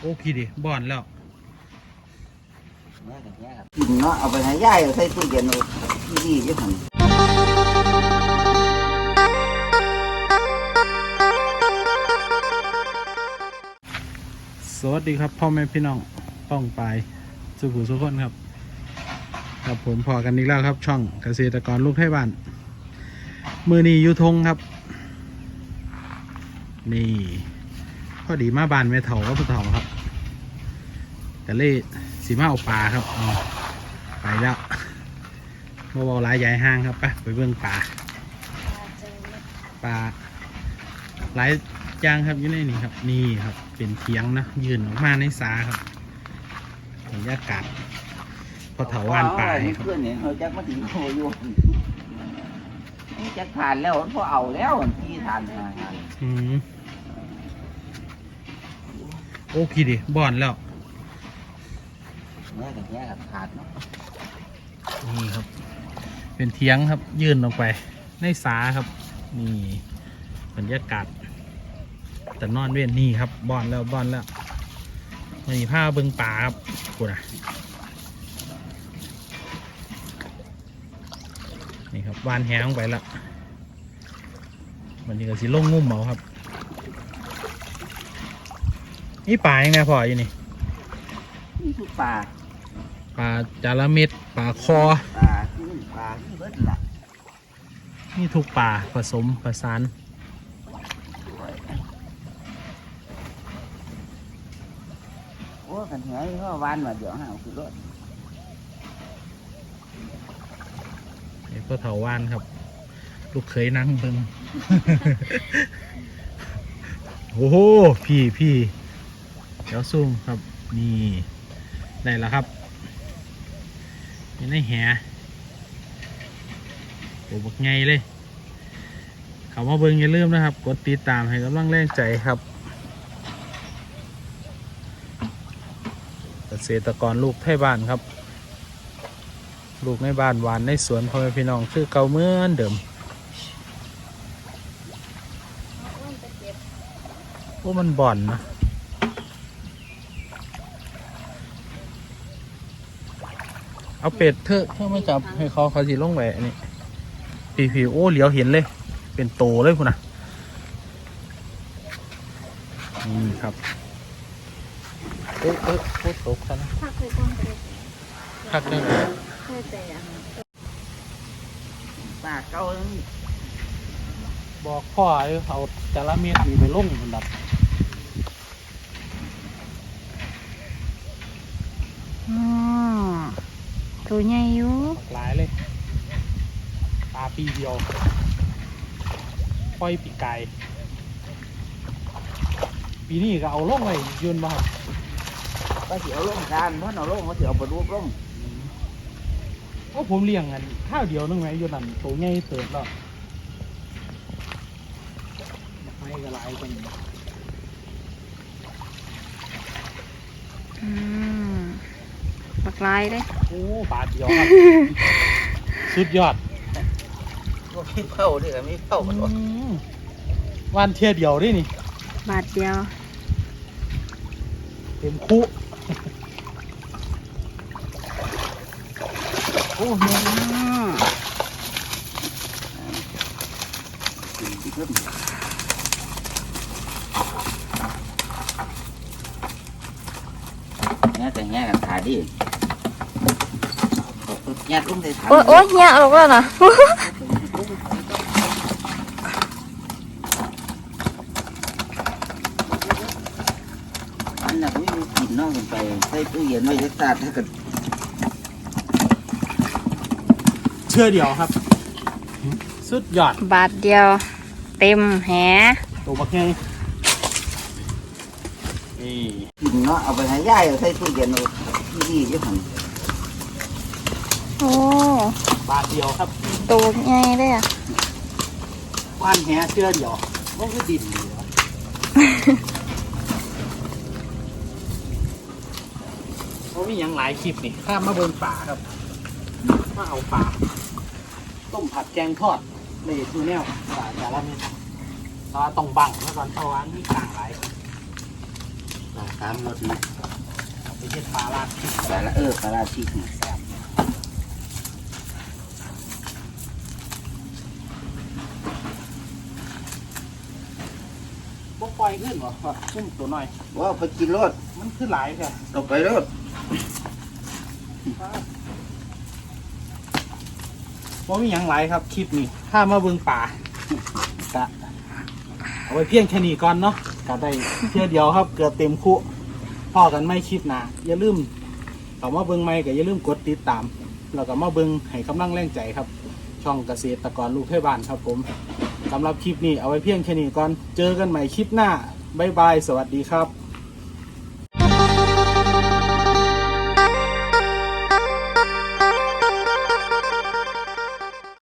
โอ้พี่ดิบ่อนแล้วกินเนาะเอาไปให้ยายเอาใส่ตู้เย็นเอาที่ดีที่หันสวัสดีครับพ่อแม่พี่น้องป้องปลายสุขุสุขคนครับครับผมพอกันอีกแล้วครับ ช่องเกษตรกรลูกไทยบ้านมือนี้อยูทงครับ นี่พ อดีมาบานแม่เถาก็พ่อเถาครับก็เลยสีมาเอาปลาครับเอาไปแล้วมาบอกหลายใหญ่ห้างครับไปไปเบื้องปลาปลาหลายอย่างครับอยู่ในนี่ครับ นี่ครับ เป็นเทียงนะยืนออกมาในสาครับบรรยากาศพอเถาวานปลาให้ครับเพื่อนเนี่ยเขาจักมาถึงโคอยู่นี่จักทานแล้วพอเอาแล้วที่ทานทานทานอืม โอ้พี่ดิบ่อนแล้วเนื้อกับเนี้ยกับขาดเนาะนี่ครับ เป็นเทียงครับ ยื่นออกไป ในสาครับ นี่บรรยากาศแต่นอนเว้นนี่ครับบอนแล้วบอนแล้วมันมีผ้าเบิงป่าครับกูนะนี่ครับวานแหงไปแล้ววันนี้ก็สิลงงุ่มเอาครับ นี่ป่ายังไงพออยู่นี่นี่คือปลาป่าจาระเม็ดป่าคอ ปลาที่นี่ปลาที่เบิดละนี่ทุกป่าผสมประสานโอ้กันเหยเพราะวานมาเดี๋ยวหาเอาคือรถนี่พ่อเถาว่านครับ ลูกเคยนั่งเบิงโอ้โหพี่พี่ เดี๋ยวซูมครับนี่ได้แล้วครับนี่ในแหโอ้บักไงเลยเขามาเบิ้งอย่าลืมนะครับ กดติดตามให้กำลังแรงใจครับ เกษตรกรลูกไทยบ้านครับ ลูกในบ้านหวานในสวนพ่อแม่พี่น้องคือเก่าเหมือนเดิมโอ้มันบ่อนนะ เอาเป็ดเถอะเพื่อไม่จับให้เขาเขาสิลงไปอันนี้พีพีโอ้เหลียวเห็นเลย เป็นโตเลยคุณนะนี่ครับเอ๊ะเอ๊ะโคตรตกซะนะพักไปก่อนก็ได้พักหนึงแค่แต่อันปลาเก่าแล้วนี่บอกพ่อให้เอาจาระเม็ดนี่ไปลงอันดับ อ๋อ ตัวใหญ่อยู่หลายเลย ปลาปีเดียวปล่อยปีกไก่ ปีนี้ก็เอาลงไว้ยืนมาครับก็เสียวลงทานเพราะเอาลงเขาเสียวปลาดุกลงโอ้ผมเลี้ยงกันข้าวเดียวนึงไงอยู่นั่นตัวใหญ่เติบแล้วไม่ก็หลายกันอืมปักลายเลย โอ้บาทเดียวครับ สุดยอดก็มีเผาด้วยกันมีเผากันวะอืมวันเทียเดียวดินี่ บาทเดียวเต็มคุโอ้เนื้ออืมเนี่ยแต่เนี่ยกับขาดิ เนี่ยตุ้มได้ถามโอ้ยโอ้ยเหี้ยออกแล้วนะอันนั้นไม่รู้กินเนอกกันไปใส่ตู้เย็นไว้จะตาดถ้าเกิดเชื่อเดียวครับ สุดยอดบาทเดียว เต็มแหตัวบักไงนี่กินเนาะเอาไปให้ยายเอาใส่ตู้เย็นเอาที่ดีที่หัน โอ้บาทเดียวครับตัวใหญ่เลยอะว่านแหเชื่อเดียวมันคือดินเดียวเพราะมีอย่างหลายคลิปนี่ข้ามมาเบินป่าครับมาเอาป่าต้มผัดแกงทอดเลยดูแนวป่าจาระเม็ดเพราะว่าต้องบังเมื่อก่อนเพราะว่านี่ต่างหลายนะสามรสนะเอาไปเฮ็ดปลาลาดแต่ละเออปลาร้าที่นี่แซ่บ บ่ ปล่อยขึ้นบ่ว่าซุ่มตัวน้อยว่าไปกินรสมันคือหลายแท้เอาไปรสบ่มีหยังหลายครับคลิปนี้ถ้ามาเบิ่งป่ากะเอาไว้เพียงแค่นี้ก่อนเนาะก็ได้เที่ยวเดียวครับ เกือบเต็มคุพอกันไม่คลิปหนาอย่าลืมเอามาเบิ่งใหม่ก็อย่าลืมกดติดตาม แล้วก็มาเบิ่งให้กำลังแรงใจครับ ช่องเกษตรกรลูกเทพบ้านครับผม สำหรับคลิปนี้เอาไว้เพียงแค่นี้ก่อน เจอกันใหม่คลิปหน้า บ๊ายบาย สวัสดีครับ